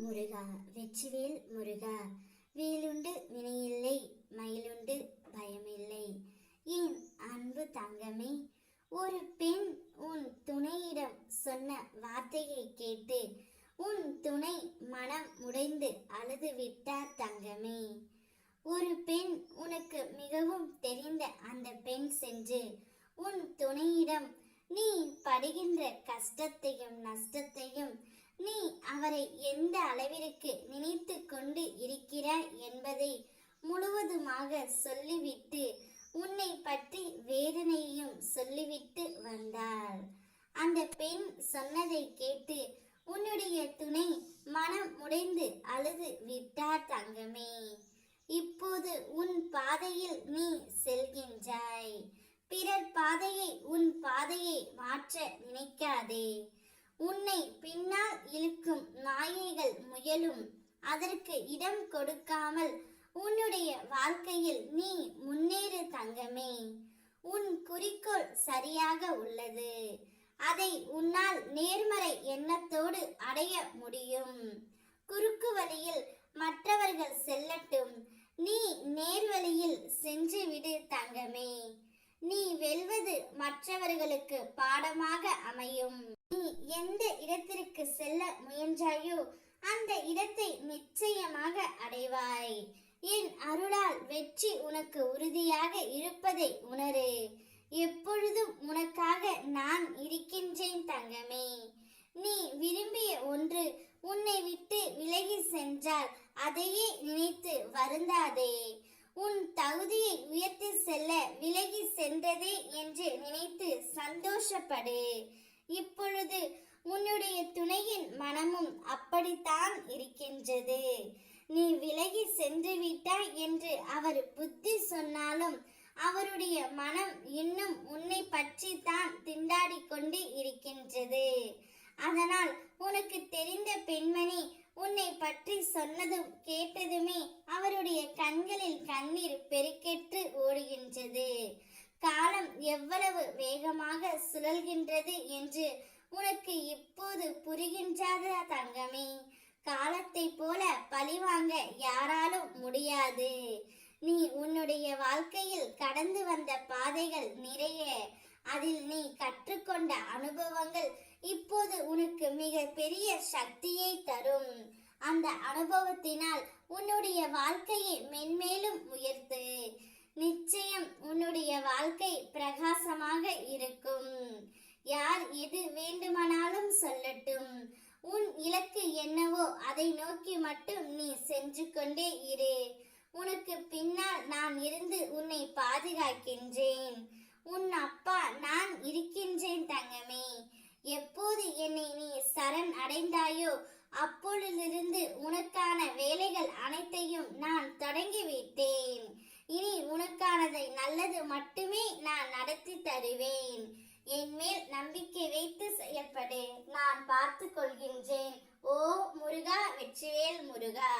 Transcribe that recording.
முருகா வெற்றிவேல் முருகா வேலுண்டு வினையில்லை மயிலுண்டு பயமில்லை. என் அன்பு தங்கமே? ஒரு பெண் உன் துணையிடம் சொன்ன வார்த்தையை கேட்டு உன் துணை மனம் உடைந்து அழுது விட்டார் தங்கமே. ஒரு பெண் உனக்கு மிகவும் தெரிந்த அந்த பெண் சென்று உன் துணையிடம் நீ படுகின்ற கஷ்டத்தையும் நஷ்டத்தையும் நீ அவரை எந்த அளவிற்கு நினைத்து கொண்டு இருக்கிறாய் என்பதை முழுவதுமாக சொல்லிவிட்டு உன்னை பற்றி வேதனையையும் சொல்லிவிட்டு வந்தாள். அந்த பெண் சொன்னதை கேட்டு உன்னுடைய துணை மனம் உடைந்து அழுது விட்டார் தங்கமே. இப்போது உன் பாதையில் நீ செல்கின்றாய். பிறர் பாதையை உன் பாதையை மாற்ற நினைக்காதே. உன்னை பின்னால் இழுக்கும் நாயைகள் முயலும். அதற்கு இடம் கொடுக்காமல் உன்னுடைய வாழ்க்கையில் நீ முன்னேறு தங்கமே. உன் குறிக்கோள் சரியாக உள்ளது. அதை உன்னால் நேர்மறை எண்ணத்தோடு அடைய முடியும். குறுக்கு வழியில் மற்றவர்கள் செல்லட்டும். நீ நேர்வழியில் சென்று விடு தங்கமே. நீ வெல்வது மற்றவர்களுக்கு பாடமாக அமையும். நீ எந்த இடத்திற்கு செல்ல முயன்றாயோ அந்த இடத்தை நிச்சயமாக அடைவாய். என் அருளால் வெற்றி உனக்கு உறுதியாக இருப்பதை உணரு. எப்பொழுதும் உனக்காக நான் இருக்கின்றேன் தங்கமே. நீ விரும்பிய ஒன்று உன்னை விட்டு விலகி சென்றால் அதையே நினைத்து வருந்தாதே. உன் தகுதியை உயர்த்தி செல்ல விலகி சென்றதே என்று நினைத்து சந்தோஷப்படு. இப்பொழுது உன்னுடைய துணையின் மனமும் அப்படித்தான் இருக்கின்றது. நீ விலகி சென்று விட்டாய் என்று அவர் புத்தி சொன்னாலும் அவருடைய மனம் இன்னும் உன்னை பற்றி தான் திண்டாடி கொண்டு இருக்கின்றது. அதனால் உனக்கு தெரிந்த பெண்மணி உன்னை பற்றி சொன்னதும் கேட்டதுமே அவருடைய கண்களில் கண்ணீர் பெருக்கி உனக்கு இப்போது புரிகின்றதா தங்கமே? காலத்தை போல பழிவாங்க யாராலும் முடியாது. நீ உன்னுடைய வாழ்க்கையில் கடந்து வந்த பாதைகள் நிறைய. அதில் நீ கற்றுக்கொண்ட அனுபவங்கள் இப்போது உனக்கு மிக பெரிய சக்தியை தரும். அந்த அனுபவத்தினால் உன்னுடைய வாழ்க்கையை மென்மேலும் உயர்த்து. நிச்சயம் உன்னுடைய வாழ்க்கை பிரகாசமாக இருக்கும். யார் எது வேண்டுமானாலும் சொல்லட்டும். உன் இலக்கு என்னவோ அதை நோக்கி மட்டும் நீ சென்று கொண்டே இரு. உனக்கு பின்னால் நான் இருந்து உன்னை பாதுகாக்கின்றேன். உன் அப்பா நான் இருக்கின்றேன் தங்கமே. எப்போது என்னை நீ சரண் அடைந்தாயோ அப்பொழுதிலிருந்து உனக்கான வேலைகள் அனைத்தையும் நான் தொடங்கிவிட்டேன். இனி உனக்கானதை நல்லது மட்டுமே நான் நடத்தி தருவேன். என் மேல் நம்பிக்கை வைத்து செயல்படு. நான் பார்த்து கொள்கின்றேன் ஓ முருகா வெற்றிவேல் முருகா.